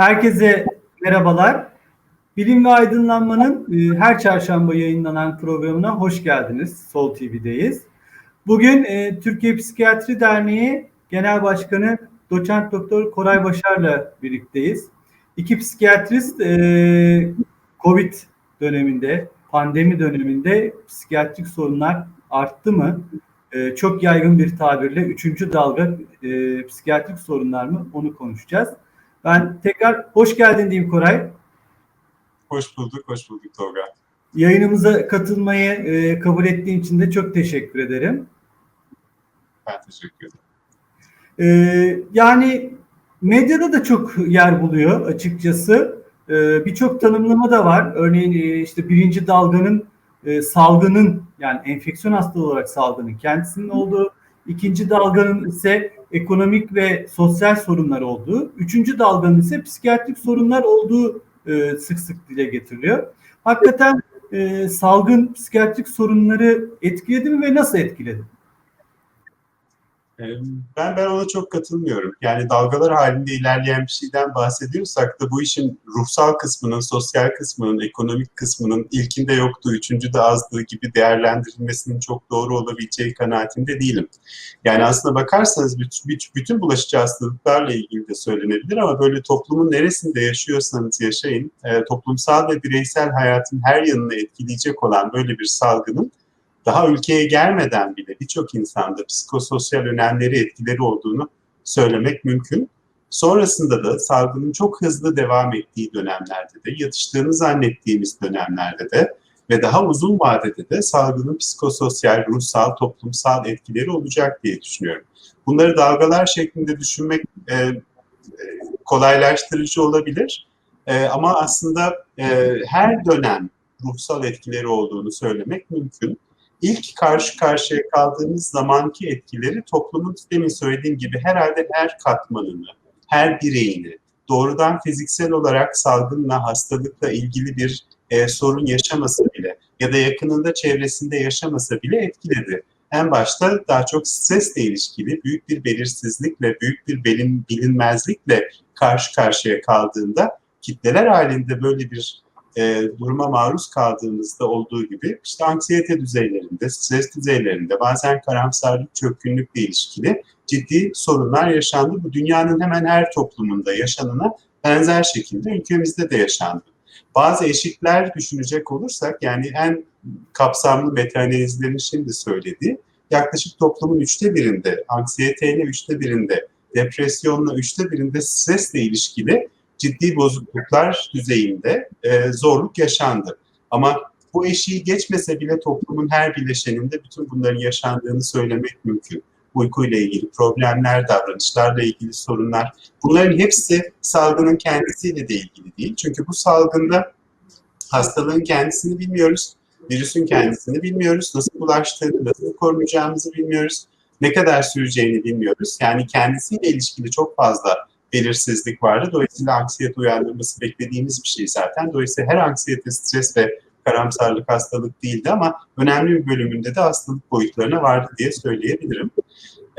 Herkese merhabalar. Bilim ve Aydınlanma'nın e, her çarşamba yayınlanan programına hoş geldiniz. Sol TV'deyiz. Bugün e, Türkiye Psikiyatri Derneği Genel Başkanı Doçent Doktor Koray Başar'la birlikteyiz. İki psikiyatrist e, Covid döneminde, pandemi döneminde psikiyatrik sorunlar arttı mı? Çok yaygın bir tabirle üçüncü dalga psikiyatrik sorunlar mı? Onu konuşacağız. Ben tekrar hoş geldin diyeyim Koray. Hoş bulduk, hoş bulduk Tolga. Yayınımıza katılmayı e, kabul ettiğin için de çok teşekkür ederim. Ben teşekkür ederim. E, yani medyada da çok yer buluyor açıkçası. E, Birçok tanımlama da var. Örneğin e, işte birinci dalganın e, salgının yani enfeksiyon hastalığı olarak salgının kendisinin olduğu, ikinci dalganın ise ekonomik ve sosyal sorunlar olduğu, üçüncü dalganın ise psikiyatrik sorunlar olduğu e, sık sık dile getiriliyor. Hakikaten e, salgın psikiyatrik sorunları etkiledi mi ve nasıl etkiledi? Ben ben ona çok katılmıyorum. Yani dalgalar halinde ilerleyen bir şeyden bahsediyorsak da bu işin ruhsal kısmının, sosyal kısmının, ekonomik kısmının ilkinde yoktuğu, üçüncüde azdığı gibi değerlendirilmesinin çok doğru olabileceği kanaatinde değilim. Yani aslında bakarsanız bütün bulaşıcı hastalıklarla ilgili de söylenebilir ama böyle toplumun neresinde yaşıyorsanız yaşayın, e, toplumsal ve bireysel hayatın her yanını etkileyecek olan böyle bir salgının daha ülkeye gelmeden bile birçok insanda psikososyal önemleri, etkileri olduğunu söylemek mümkün. Sonrasında da salgının çok hızlı devam ettiği dönemlerde de, yatıştığını zannettiğimiz dönemlerde de ve daha uzun vadede de salgının psikososyal, ruhsal, toplumsal etkileri olacak diye düşünüyorum. Bunları dalgalar şeklinde düşünmek e, e kolaylaştırıcı olabilir. E, ama aslında e, her dönem ruhsal etkileri olduğunu söylemek mümkün ilk karşı karşıya kaldığımız zamanki etkileri toplumun demin söylediğim gibi herhalde her katmanını, her bireyini doğrudan fiziksel olarak salgınla, hastalıkla ilgili bir e, sorun yaşamasa bile ya da yakınında çevresinde yaşamasa bile etkiledi. En başta daha çok stresle ilişkili büyük bir belirsizlikle, büyük bir bilin, bilinmezlikle karşı karşıya kaldığında kitleler halinde böyle bir e, duruma maruz kaldığımızda olduğu gibi işte anksiyete düzeylerinde, stres düzeylerinde, bazen karamsarlık, çökkünlükle ilişkili ciddi sorunlar yaşandı. Bu dünyanın hemen her toplumunda yaşanana benzer şekilde ülkemizde de yaşandı. Bazı eşikler düşünecek olursak yani en kapsamlı meta-analizlerin şimdi söylediği yaklaşık toplumun üçte birinde, anksiyeteyle üçte birinde, depresyonla üçte birinde stresle ilişkili ciddi bozukluklar düzeyinde e, zorluk yaşandı. Ama bu eşiği geçmese bile toplumun her bileşeninde bütün bunların yaşandığını söylemek mümkün. Uykuyla ilgili problemler, davranışlarla ilgili sorunlar. Bunların hepsi salgının kendisiyle de ilgili değil. Çünkü bu salgında hastalığın kendisini bilmiyoruz, virüsün kendisini bilmiyoruz, nasıl bulaştığını, nasıl korunacağımızı bilmiyoruz, ne kadar süreceğini bilmiyoruz. Yani kendisiyle ilişkili çok fazla belirsizlik vardı. Dolayısıyla anksiyete uyandırması beklediğimiz bir şey zaten. Dolayısıyla her anksiyete, stres ve karamsarlık hastalık değildi ama önemli bir bölümünde de hastalık boyutlarına vardı diye söyleyebilirim.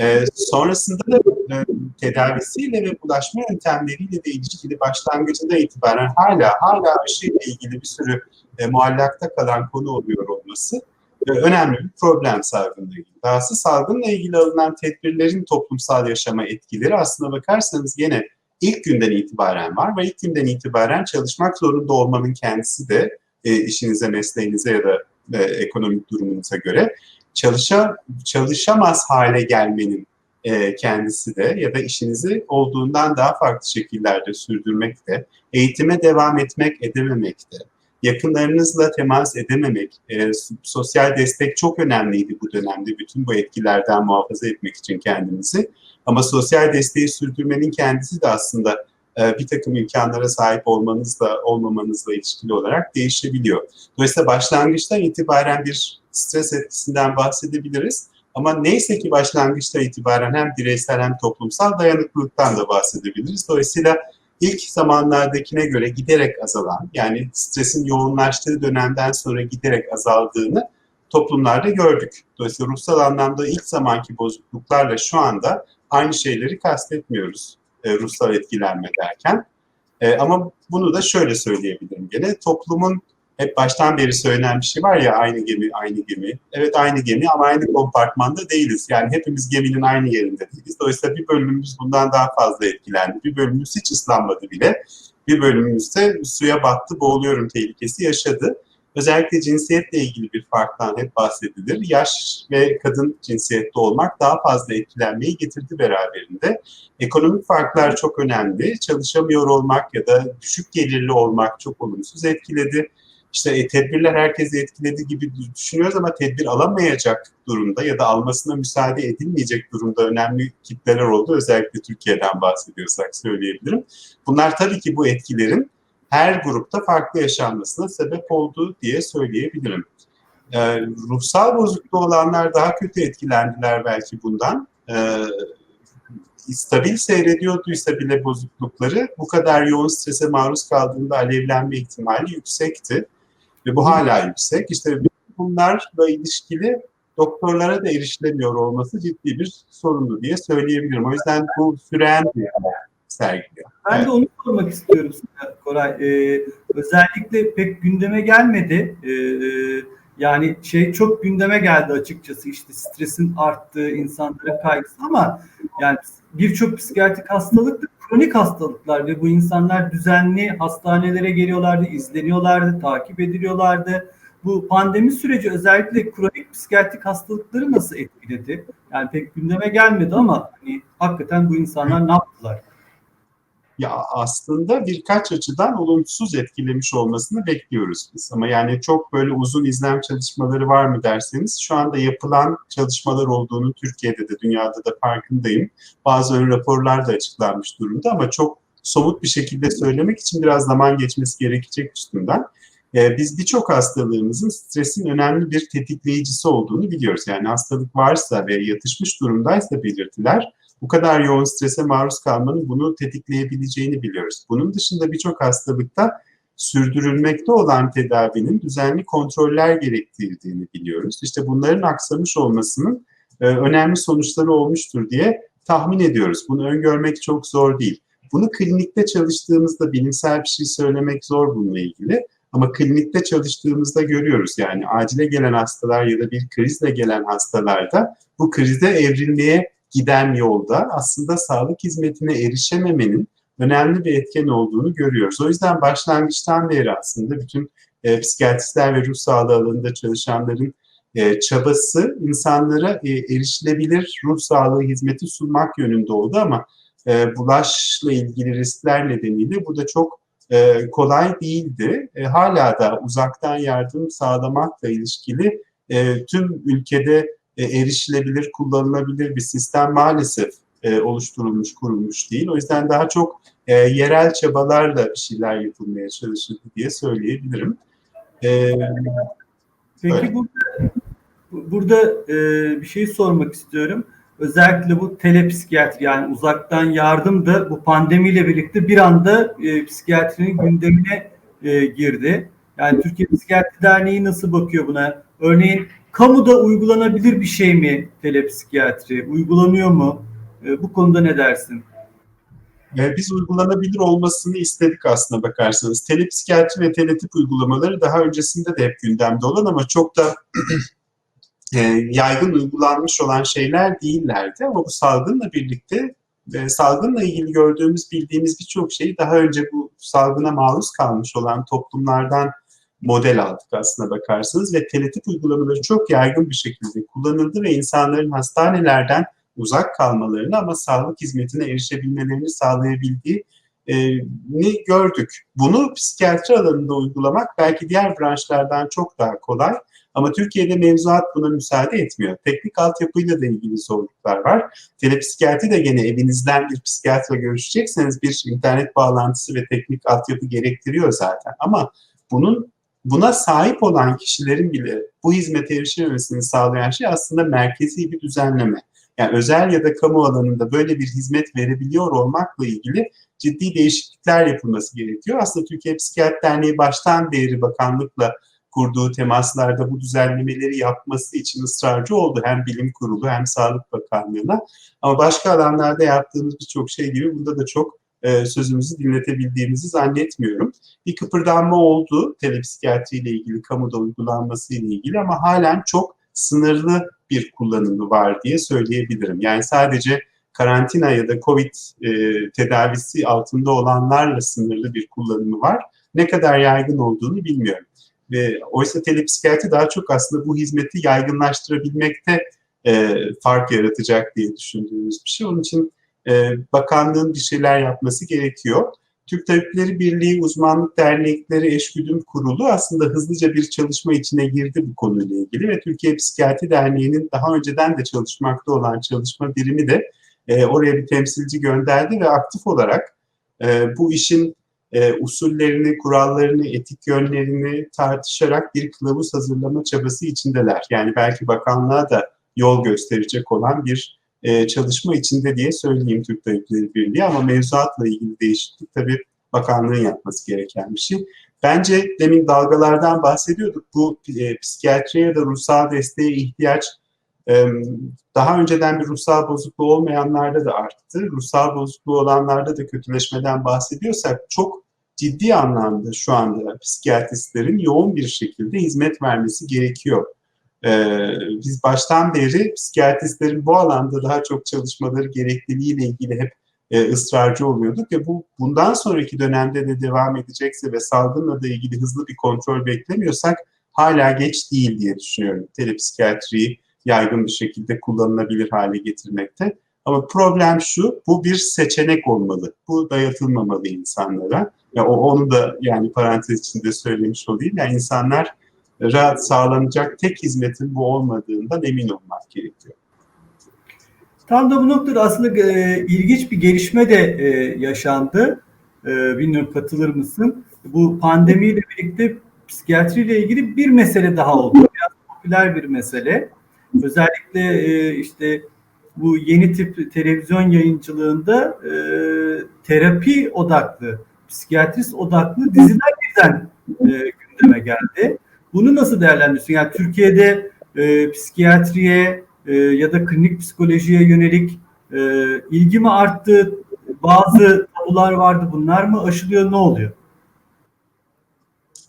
Ee, sonrasında da e, tedavisiyle ve bulaşma yöntemleriyle de ilişkili başlangıcında itibaren hala hala aşıyla ilgili bir sürü e, muallakta kalan konu oluyor olması önemli bir problem salgınla ilgili. Dahası salgınla ilgili alınan tedbirlerin toplumsal yaşama etkileri aslına bakarsanız gene ilk günden itibaren var ve ilk günden itibaren çalışmak zorunda olmanın kendisi de e, işinize, mesleğinize ya da e, ekonomik durumunuza göre çalışa, çalışamaz hale gelmenin e, kendisi de ya da işinizi olduğundan daha farklı şekillerde sürdürmek de, eğitime devam etmek, edememek de, yakınlarınızla temas edememek, e, sosyal destek çok önemliydi bu dönemde bütün bu etkilerden muhafaza etmek için kendinizi. Ama sosyal desteği sürdürmenin kendisi de aslında e, bir takım imkanlara sahip olmanızla olmamanızla ilişkili olarak değişebiliyor. Dolayısıyla başlangıçtan itibaren bir stres etkisinden bahsedebiliriz. Ama neyse ki başlangıçta itibaren hem bireysel hem toplumsal dayanıklılıktan da bahsedebiliriz. Dolayısıyla ilk zamanlardakine göre giderek azalan, yani stresin yoğunlaştığı dönemden sonra giderek azaldığını toplumlarda gördük. Dolayısıyla ruhsal anlamda ilk zamanki bozukluklarla şu anda aynı şeyleri kastetmiyoruz e, ruhsal etkilenme derken. E, ama bunu da şöyle söyleyebilirim gene. Toplumun hep baştan beri söylenen bir şey var ya aynı gemi, aynı gemi. Evet aynı gemi ama aynı kompartmanda değiliz. Yani hepimiz geminin aynı yerinde değiliz. Dolayısıyla bir bölümümüz bundan daha fazla etkilendi. Bir bölümümüz hiç ıslanmadı bile. Bir bölümümüz de suya battı, boğuluyorum tehlikesi yaşadı. Özellikle cinsiyetle ilgili bir farktan hep bahsedilir. Yaş ve kadın cinsiyette olmak daha fazla etkilenmeyi getirdi beraberinde. Ekonomik farklar çok önemli. Çalışamıyor olmak ya da düşük gelirli olmak çok olumsuz etkiledi. İşte e, tedbirler herkesi etkiledi gibi düşünüyoruz ama tedbir alamayacak durumda ya da almasına müsaade edilmeyecek durumda önemli kitleler oldu. Özellikle Türkiye'den bahsediyorsak söyleyebilirim. Bunlar tabii ki bu etkilerin her grupta farklı yaşanmasına sebep oldu diye söyleyebilirim. Ee, ruhsal bozukluğu olanlar daha kötü etkilendiler belki bundan. Ee, stabil seyrediyorduysa bile bozuklukları bu kadar yoğun strese maruz kaldığında alevlenme ihtimali yüksekti. Ve bu hala yüksek. İşte bunlarla ilişkili doktorlara da erişilemiyor olması ciddi bir sorundu diye söyleyebilirim. O yüzden bu süren bir sergiliyor. Ben Evet. de onu sormak istiyorum sana Koray. Ee, özellikle pek gündeme gelmedi. Ee, yani şey çok gündeme geldi açıkçası işte stresin arttığı, insanların kaygısı ama yani birçok psikiyatrik hastalık da kronik hastalıklar ve bu insanlar düzenli hastanelere geliyorlardı, izleniyorlardı, takip ediliyorlardı. Bu pandemi süreci özellikle kronik psikiyatrik hastalıkları nasıl etkiledi? Yani pek gündeme gelmedi ama hani hakikaten bu insanlar ne yaptılar? Ya aslında birkaç açıdan olumsuz etkilemiş olmasını bekliyoruz biz. Ama yani çok böyle uzun izlem çalışmaları var mı derseniz şu anda yapılan çalışmalar olduğunu Türkiye'de de dünyada da farkındayım. Bazı ön raporlar da açıklanmış durumda ama çok somut bir şekilde söylemek için biraz zaman geçmesi gerekecek üstünden. Ee, biz birçok hastalığımızın stresin önemli bir tetikleyicisi olduğunu biliyoruz. Yani hastalık varsa ve yatışmış durumdaysa belirtiler bu kadar yoğun strese maruz kalmanın bunu tetikleyebileceğini biliyoruz. Bunun dışında birçok hastalıkta sürdürülmekte olan tedavinin düzenli kontroller gerektirdiğini biliyoruz. İşte bunların aksamış olmasının e, önemli sonuçları olmuştur diye tahmin ediyoruz. Bunu öngörmek çok zor değil. Bunu klinikte çalıştığımızda bilimsel bir şey söylemek zor bununla ilgili. Ama klinikte çalıştığımızda görüyoruz yani acile gelen hastalar ya da bir krizle gelen hastalarda bu krizde evrilmeye giden yolda aslında sağlık hizmetine erişememenin önemli bir etken olduğunu görüyoruz. O yüzden başlangıçtan beri aslında bütün e, psikiyatristler ve ruh sağlığı alanında çalışanların e, çabası insanlara e, erişilebilir ruh sağlığı hizmeti sunmak yönünde oldu ama e, bulaşla ilgili riskler nedeniyle bu da çok e, kolay değildi. E, hala da uzaktan yardım sağlamakla ilişkili e, tüm ülkede e, erişilebilir, kullanılabilir bir sistem maalesef e, oluşturulmuş, kurulmuş değil. O yüzden daha çok e, yerel çabalarla bir şeyler yapılmaya çalışıldı diye söyleyebilirim. E, Peki Öyle. burada burada e, bir şey sormak istiyorum. Özellikle bu telepsikiyatri yani uzaktan yardım da bu pandemiyle birlikte bir anda e, psikiyatrinin gündemine e, girdi. Yani Türkiye Psikiyatri Derneği nasıl bakıyor buna? Örneğin kamuda uygulanabilir bir şey mi telepsikiyatri? Uygulanıyor mu? E, bu konuda ne dersin? e, biz uygulanabilir olmasını istedik aslında bakarsanız. Telepsikiyatri ve teletip uygulamaları daha öncesinde de hep gündemde olan ama çok da e, yaygın uygulanmış olan şeyler değillerdi. Ama bu salgınla birlikte e, salgınla ilgili gördüğümüz, bildiğimiz birçok şeyi daha önce bu salgına maruz kalmış olan toplumlardan model aldık aslında bakarsanız ve teletip uygulamaları çok yaygın bir şekilde kullanıldı ve insanların hastanelerden uzak kalmalarını ama sağlık hizmetine erişebilmelerini sağlayabildiği e, ni gördük. Bunu psikiyatri alanında uygulamak belki diğer branşlardan çok daha kolay ama Türkiye'de mevzuat buna müsaade etmiyor. Teknik altyapıyla da ilgili zorluklar var. Telepsikiyatri de gene evinizden bir psikiyatrla görüşecekseniz bir internet bağlantısı ve teknik altyapı gerektiriyor zaten. Ama bunun buna sahip olan kişilerin bile bu hizmete erişememesini sağlayan şey aslında merkezi bir düzenleme. Yani özel ya da kamu alanında böyle bir hizmet verebiliyor olmakla ilgili ciddi değişiklikler yapılması gerekiyor. Aslında Türkiye Psikiyatri Derneği baştan beri bakanlıkla kurduğu temaslarda bu düzenlemeleri yapması için ısrarcı oldu. Hem bilim kurulu hem Sağlık Bakanlığı'na. Ama başka alanlarda yaptığımız birçok şey gibi bunda da çok e, sözümüzü dinletebildiğimizi zannetmiyorum. Bir kıpırdanma oldu telepsikiyatri ile ilgili, kamuda uygulanması ile ilgili ama halen çok sınırlı bir kullanımı var diye söyleyebilirim. Yani sadece karantina ya da COVID e, tedavisi altında olanlarla sınırlı bir kullanımı var. Ne kadar yaygın olduğunu bilmiyorum. Ve oysa telepsikiyatri daha çok aslında bu hizmeti yaygınlaştırabilmekte e, fark yaratacak diye düşündüğümüz bir şey. Onun için e, bakanlığın bir şeyler yapması gerekiyor. Türk Tabipleri Birliği Uzmanlık Dernekleri Eşgüdüm Kurulu aslında hızlıca bir çalışma içine girdi bu konuyla ilgili ve Türkiye Psikiyatri Derneği'nin daha önceden de çalışmakta olan çalışma birimi de e, oraya bir temsilci gönderdi ve aktif olarak e, bu işin usullerini, kurallarını, etik yönlerini tartışarak bir kılavuz hazırlama çabası içindeler. Yani belki bakanlığa da yol gösterecek olan bir e, çalışma içinde diye söyleyeyim Türk Tabipleri Birliği ama mevzuatla ilgili değişiklik tabii bakanlığın yapması gereken bir şey. Bence demin dalgalardan bahsediyorduk. Bu e, psikiyatriye ya da ruhsal desteğe ihtiyaç e, daha önceden bir ruhsal bozukluğu olmayanlarda da arttı. Ruhsal bozukluğu olanlarda da kötüleşmeden bahsediyorsak çok ciddi anlamda şu anda psikiyatristlerin yoğun bir şekilde hizmet vermesi gerekiyor. Ee, biz baştan beri psikiyatristlerin bu alanda daha çok çalışmaları gerekliliğiyle ilgili hep e, ısrarcı oluyorduk ve bu bundan sonraki dönemde de devam edecekse ve salgınla da ilgili hızlı bir kontrol beklemiyorsak hala geç değil diye düşünüyorum. Telepsikiyatriyi yaygın bir şekilde kullanılabilir hale getirmekte. Ama problem şu, bu bir seçenek olmalı. Bu dayatılmamalı insanlara. Ya o onu da yani parantez içinde söylemiş olayım. Yani insanlar rahat sağlanacak tek hizmetin bu olmadığından emin olmak gerekiyor. Tam da bu noktada aslında e, ilginç bir gelişme de e, yaşandı. E, bilmiyorum katılır mısın? Bu pandemiyle birlikte psikiyatriyle ilgili bir mesele daha oldu. Biraz popüler bir mesele. Özellikle e, işte bu yeni tip televizyon yayıncılığında e, terapi odaklı, psikiyatrist odaklı diziler birden e, gündeme geldi. Bunu nasıl değerlendiriyorsun? Yani Türkiye'de e, psikiyatriye e, ya da klinik psikolojiye yönelik e, ilgi mi arttı? Bazı tabular vardı. Bunlar mı aşılıyor? Ne oluyor?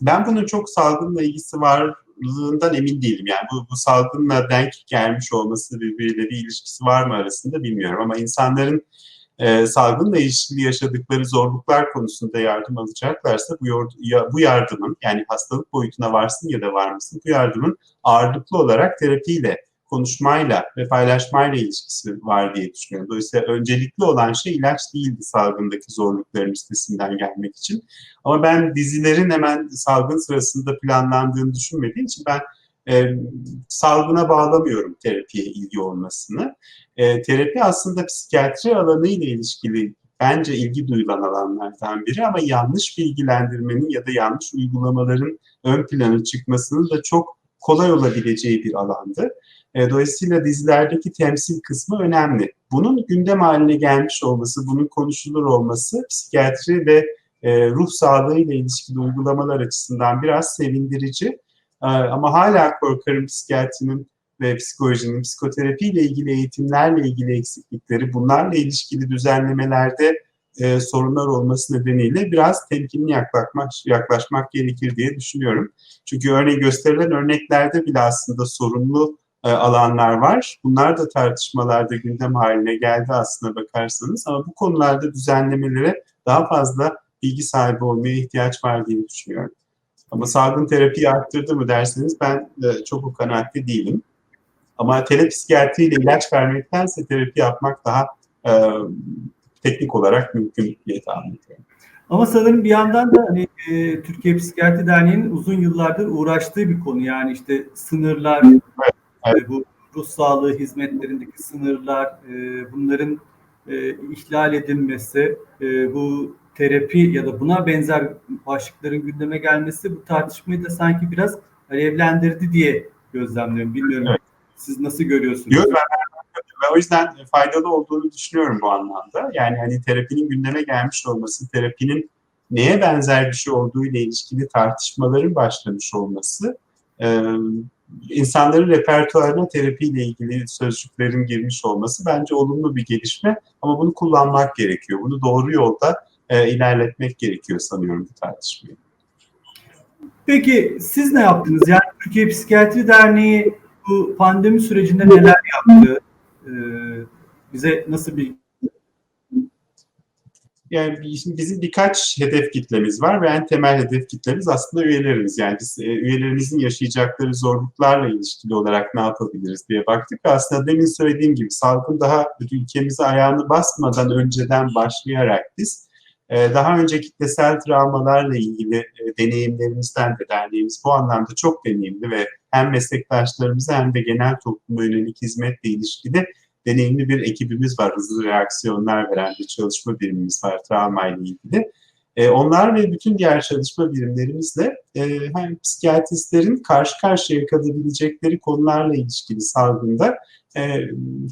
Ben bunun çok salgınla ilgisi varlığından emin değilim. Yani bu, bu salgınla denk gelmiş olması birbiriyle bir ilişkisi var mı arasında bilmiyorum. Ama insanların e, salgınla ilişkili yaşadıkları zorluklar konusunda yardım alacaklarsa bu, bu yardımın yani hastalık boyutuna varsın ya da varmasın bu yardımın ağırlıklı olarak terapiyle, konuşmayla ve paylaşmayla ilişkisi var diye düşünüyorum. Dolayısıyla öncelikli olan şey ilaç değildi salgındaki zorlukların üstesinden gelmek için. Ama ben dizilerin hemen salgın sırasında planlandığını düşünmediğim için ben e, salgına bağlamıyorum terapiye ilgi olmasını. E, terapi aslında psikiyatri alanı ile ilişkili bence ilgi duyulan alanlardan biri ama yanlış bilgilendirmenin ya da yanlış uygulamaların ön plana çıkmasının da çok kolay olabileceği bir alandı. Dolayısıyla dizilerdeki temsil kısmı önemli. Bunun gündem haline gelmiş olması, bunun konuşulur olması psikiyatri ve ruh sağlığı ile ilişkili uygulamalar açısından biraz sevindirici. E, ama hala korkarım psikiyatrinin ve psikolojinin, psikoterapi ile ilgili eğitimlerle ilgili eksiklikleri, bunlarla ilişkili düzenlemelerde e, sorunlar olması nedeniyle biraz temkinli yaklaşmak, yaklaşmak gerekir diye düşünüyorum. Çünkü örneğin gösterilen örneklerde bile aslında sorunlu e, alanlar var. Bunlar da tartışmalarda gündem haline geldi aslında bakarsanız ama bu konularda düzenlemelere daha fazla bilgi sahibi olmaya ihtiyaç var diye düşünüyorum. Ama salgın terapiyi arttırdı mı derseniz ben e, çok o kanaatte değilim. Ama telepsikiyatriyle ilaç vermektense terapi yapmak daha e, teknik olarak mümkün diye tahmin ediyorum. Ama sanırım bir yandan da hani e, Türkiye Psikiyatri Derneği'nin uzun yıllardır uğraştığı bir konu. Yani işte sınırlar, evet, evet. E, bu ruh sağlığı hizmetlerindeki sınırlar, e, bunların e, ihlal edilmesi, e, bu terapi ya da buna benzer başlıkların gündeme gelmesi bu tartışmayı da sanki biraz alevlendirdi diye gözlemliyorum. Bilmiyorum evet. siz nasıl görüyorsunuz? Yok, ben, ben o yüzden faydalı olduğunu düşünüyorum bu anlamda. Yani hani terapinin gündeme gelmiş olması, terapinin neye benzer bir şey olduğu ile ilişkili tartışmaların başlamış olması insanların repertuarına terapiyle ilgili sözcüklerin girmiş olması bence olumlu bir gelişme ama bunu kullanmak gerekiyor. Bunu doğru yolda e, ilerletmek gerekiyor sanıyorum bu tartışmayı. Peki siz ne yaptınız? Yani Türkiye Psikiyatri Derneği bu pandemi sürecinde neler yaptı? Ee, bize nasıl bir yani bizim birkaç hedef kitlemiz var ve en temel hedef kitlemiz aslında üyelerimiz. Yani biz e, üyelerimizin yaşayacakları zorluklarla ilişkili olarak ne yapabiliriz diye baktık. Aslında demin söylediğim gibi salgın daha ülkemize ayağını basmadan önceden başlayarak biz daha önce kitlesel travmalarla ilgili e, deneyimlerimizden de derneğimiz bu anlamda çok deneyimli ve hem meslektaşlarımıza hem de genel topluma yönelik hizmetle ilişkili deneyimli bir ekibimiz var. Hızlı reaksiyonlar veren bir çalışma birimimiz var travma ile ilgili. E, onlar ve bütün diğer çalışma birimlerimizle e, hem psikiyatristlerin karşı karşıya kalabilecekleri konularla ilişkili salgında e,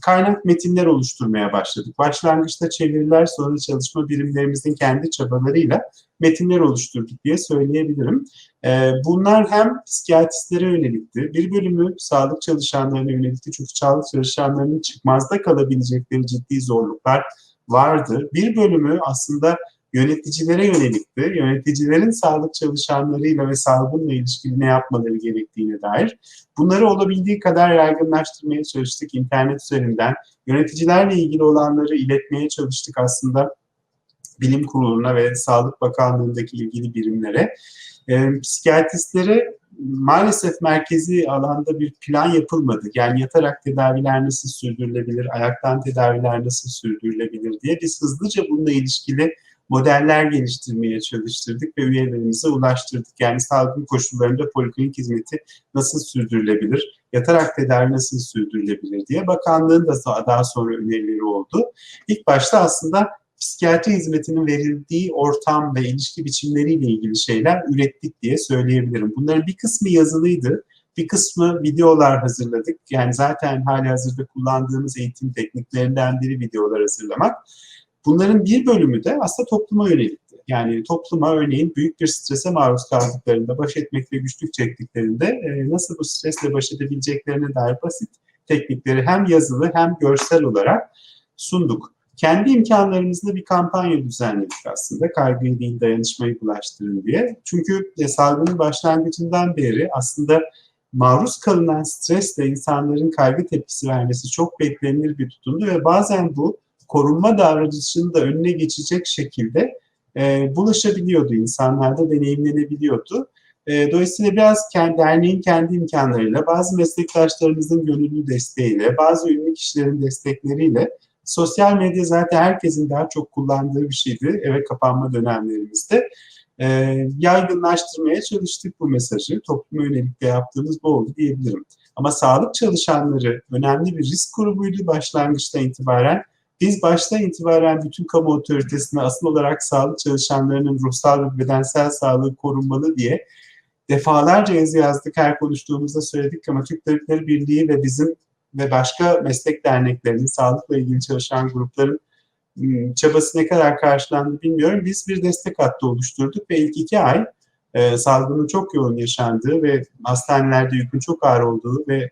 kaynak metinler oluşturmaya başladık. Başlangıçta çeviriler sonra çalışma birimlerimizin kendi çabalarıyla metinler oluşturduk diye söyleyebilirim. E, bunlar hem psikiyatristlere yönelikti, bir bölümü sağlık çalışanlarına yönelikti çünkü sağlık çalışanlarının çıkmazda kalabilecekleri ciddi zorluklar vardı. Bir bölümü aslında yöneticilere yönelikti. Yöneticilerin sağlık çalışanlarıyla ve salgınla ilişkili ne yapmaları gerektiğine dair. Bunları olabildiği kadar yaygınlaştırmaya çalıştık internet üzerinden. Yöneticilerle ilgili olanları iletmeye çalıştık aslında bilim kuruluna ve Sağlık Bakanlığı'ndaki ilgili birimlere. E, psikiyatristlere maalesef merkezi alanda bir plan yapılmadı. Yani yatarak tedaviler nasıl sürdürülebilir, ayaktan tedaviler nasıl sürdürülebilir diye biz hızlıca bununla ilişkili modeller geliştirmeye çalıştırdık ve üyelerimize ulaştırdık. Yani salgın koşullarında poliklinik hizmeti nasıl sürdürülebilir, yatarak tedavi nasıl sürdürülebilir diye bakanlığın da daha sonra önerileri oldu. İlk başta aslında psikiyatri hizmetinin verildiği ortam ve ilişki biçimleriyle ilgili şeyler ürettik diye söyleyebilirim. Bunların bir kısmı yazılıydı, bir kısmı videolar hazırladık. Yani zaten hali hazırda kullandığımız eğitim tekniklerinden biri videolar hazırlamak. Bunların bir bölümü de aslında topluma yönelikti. Yani topluma örneğin büyük bir strese maruz kaldıklarında, baş etmekte güçlük çektiklerinde e, nasıl bu stresle baş edebileceklerine dair basit teknikleri hem yazılı hem görsel olarak sunduk. Kendi imkanlarımızla bir kampanya düzenledik aslında. Kaygıyı değil dayanışmayı bulaştırın diye. Çünkü e, salgının başlangıcından beri aslında maruz kalınan stresle insanların kaygı tepkisi vermesi çok beklenilir bir tutumdu ve bazen bu korunma davranışının da önüne geçecek şekilde e, bulaşabiliyordu insanlarda, deneyimlenebiliyordu. E, dolayısıyla biraz kendi, derneğin kendi imkanlarıyla, bazı meslektaşlarımızın gönüllü desteğiyle, bazı ünlü kişilerin destekleriyle sosyal medya zaten herkesin daha çok kullandığı bir şeydi eve kapanma dönemlerimizde. E, yaygınlaştırmaya çalıştık bu mesajı. Topluma yönelik de yaptığımız bu oldu diyebilirim. Ama sağlık çalışanları önemli bir risk grubuydu başlangıçta itibaren biz baştan itibaren bütün kamu otoritesine asıl olarak sağlık çalışanlarının ruhsal ve bedensel sağlığı korunmalı diye defalarca yazı yazdık. Her konuştuğumuzda söyledik ama Türk Tabipleri Birliği ve bizim ve başka meslek derneklerinin, sağlıkla ilgili çalışan grupların ıı, çabası ne kadar karşılandı bilmiyorum. Biz bir destek hattı oluşturduk ve ilk iki ay e, salgının çok yoğun yaşandığı ve hastanelerde yükün çok ağır olduğu ve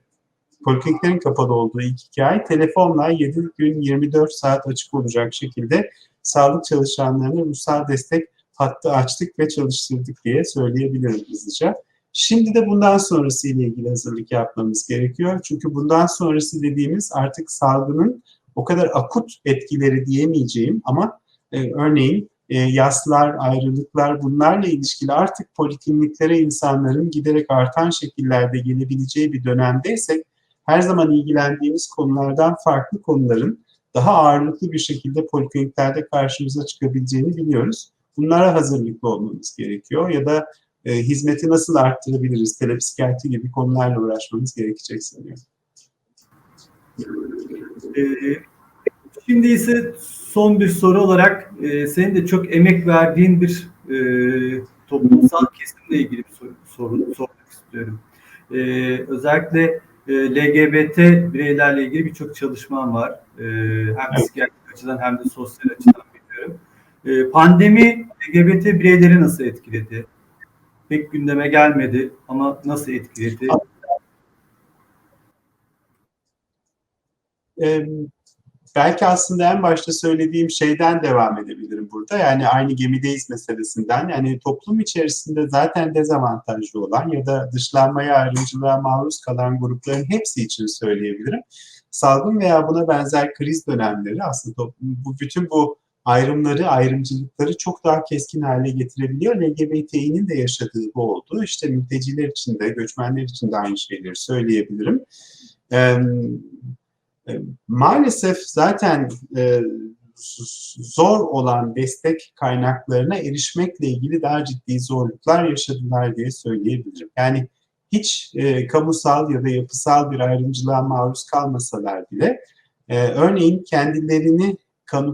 polikliniklerin kapalı olduğu ilk iki ay telefonla 7 gün 24 saat açık olacak şekilde sağlık çalışanlarına ruhsal destek hattı açtık ve çalıştırdık diye söyleyebilirim hızlıca. Şimdi de bundan sonrası ile ilgili hazırlık yapmamız gerekiyor. Çünkü bundan sonrası dediğimiz artık salgının o kadar akut etkileri diyemeyeceğim ama e, örneğin e, yaslar, ayrılıklar bunlarla ilişkili artık polikliniklere insanların giderek artan şekillerde gelebileceği bir dönemdeysek her zaman ilgilendiğimiz konulardan farklı konuların daha ağırlıklı bir şekilde polikliniklerde karşımıza çıkabileceğini biliyoruz. Bunlara hazırlıklı olmamız gerekiyor ya da e, hizmeti nasıl arttırabiliriz, telepsikiyatri gibi konularla uğraşmamız gerekecek sanıyorum. Ee, şimdi ise son bir soru olarak e, senin de çok emek verdiğin bir e, toplumsal kesimle ilgili bir soru, soru sormak istiyorum. E, özellikle ee, LGBT bireylerle ilgili birçok çalışmam var. Ee, hem psikiyatrik açıdan hem de sosyal açıdan biliyorum. Ee, pandemi LGBT bireyleri nasıl etkiledi? Pek gündeme gelmedi ama nasıl etkiledi? Belki aslında en başta söylediğim şeyden devam edebilirim burada. Yani aynı gemideyiz meselesinden. Yani toplum içerisinde zaten dezavantajlı olan ya da dışlanmaya, ayrımcılığa maruz kalan grupların hepsi için söyleyebilirim. Salgın veya buna benzer kriz dönemleri aslında toplum, bu bütün bu ayrımları, ayrımcılıkları çok daha keskin hale getirebiliyor. LGBTİ'nin de yaşadığı bu oldu. İşte mülteciler için de, göçmenler için de aynı şeyleri söyleyebilirim. Maalesef zaten e, zor olan destek kaynaklarına erişmekle ilgili daha ciddi zorluklar yaşadılar diye söyleyebilirim. Yani hiç e, kamusal ya da yapısal bir ayrımcılığa maruz kalmasalar bile e, örneğin kendilerini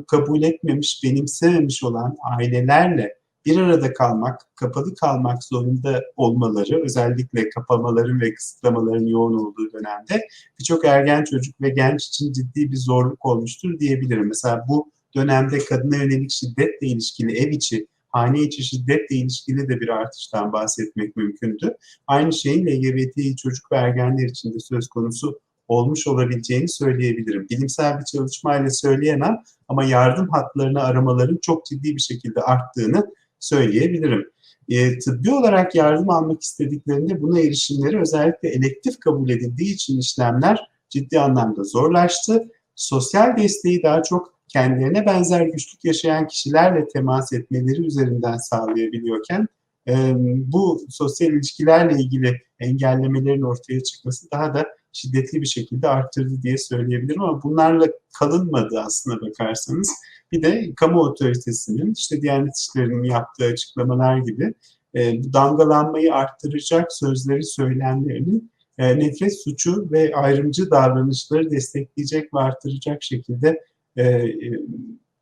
kabul etmemiş, benimsememiş olan ailelerle bir arada kalmak, kapalı kalmak zorunda olmaları, özellikle kapamaların ve kısıtlamaların yoğun olduğu dönemde birçok ergen çocuk ve genç için ciddi bir zorluk olmuştur diyebilirim. Mesela bu dönemde kadına yönelik şiddetle ilişkili ev içi, hane içi şiddetle ilişkili de bir artıştan bahsetmek mümkündü. Aynı şeyin LGBT çocuk ve ergenler için de söz konusu olmuş olabileceğini söyleyebilirim. Bilimsel bir çalışmayla söyleyemem ama yardım hatlarını aramaların çok ciddi bir şekilde arttığını söyleyebilirim. E, tıbbi olarak yardım almak istediklerinde buna erişimleri özellikle elektif kabul edildiği için işlemler ciddi anlamda zorlaştı. Sosyal desteği daha çok kendilerine benzer güçlük yaşayan kişilerle temas etmeleri üzerinden sağlayabiliyorken e, bu sosyal ilişkilerle ilgili engellemelerin ortaya çıkması daha da şiddetli bir şekilde arttırdı diye söyleyebilirim ama bunlarla kalınmadı aslına bakarsanız. Bir de kamu otoritesinin işte Diyanet İşleri'nin yaptığı açıklamalar gibi e, damgalanmayı arttıracak sözleri söyleyenlerinin e, nefret suçu ve ayrımcı davranışları destekleyecek ve arttıracak şekilde e, e,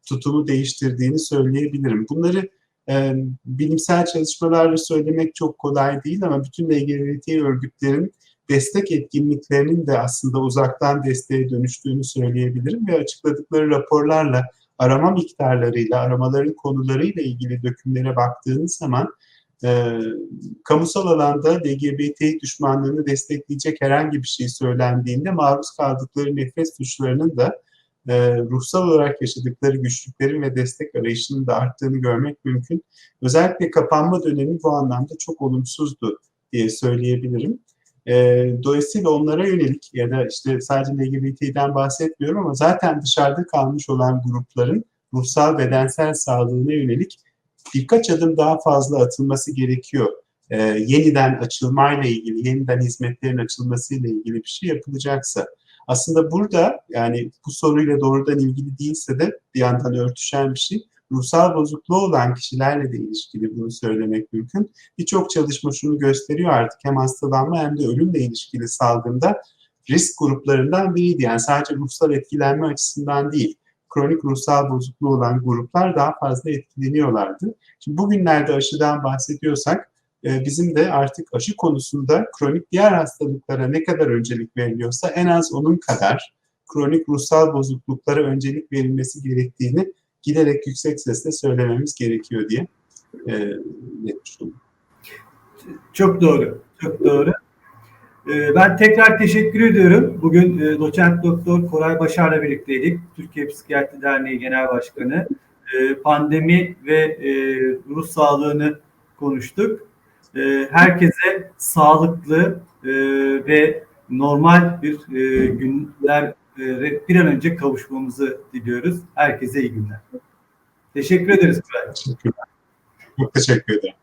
tutumu değiştirdiğini söyleyebilirim. Bunları e, bilimsel çalışmalarla söylemek çok kolay değil ama bütün LGBT örgütlerin destek etkinliklerinin de aslında uzaktan desteğe dönüştüğünü söyleyebilirim ve açıkladıkları raporlarla arama miktarlarıyla, aramaların konularıyla ilgili dökümlere baktığınız zaman e, kamusal alanda LGBT düşmanlığını destekleyecek herhangi bir şey söylendiğinde maruz kaldıkları nefret suçlarının da e, ruhsal olarak yaşadıkları güçlüklerin ve destek arayışının da arttığını görmek mümkün. Özellikle kapanma dönemi bu anlamda çok olumsuzdu diye söyleyebilirim. E, dolayısıyla onlara yönelik ya da işte sadece LGBT'den bahsetmiyorum ama zaten dışarıda kalmış olan grupların ruhsal bedensel sağlığına yönelik birkaç adım daha fazla atılması gerekiyor. E, yeniden açılmayla ilgili, yeniden hizmetlerin açılmasıyla ilgili bir şey yapılacaksa. Aslında burada yani bu soruyla doğrudan ilgili değilse de bir yandan örtüşen bir şey ruhsal bozukluğu olan kişilerle de ilişkili bunu söylemek mümkün. Birçok çalışma şunu gösteriyor artık hem hastalanma hem de ölümle ilişkili salgında risk gruplarından biriydi. Yani sadece ruhsal etkilenme açısından değil, kronik ruhsal bozukluğu olan gruplar daha fazla etkileniyorlardı. Şimdi bugünlerde aşıdan bahsediyorsak e, bizim de artık aşı konusunda kronik diğer hastalıklara ne kadar öncelik veriliyorsa en az onun kadar kronik ruhsal bozukluklara öncelik verilmesi gerektiğini giderek yüksek sesle söylememiz gerekiyor diye e, netmiş. Çok doğru, çok doğru. E, ben tekrar teşekkür ediyorum. Bugün e, doçent doktor Koray Başar'la birlikteydik. Türkiye Psikiyatri Derneği Genel Başkanı. E, pandemi ve ruh sağlığını konuştuk. Herkese sağlıklı ve normal bir günler bir an önce kavuşmamızı diliyoruz. Herkese iyi günler. Teşekkür ederiz. Çok teşekkür ederim.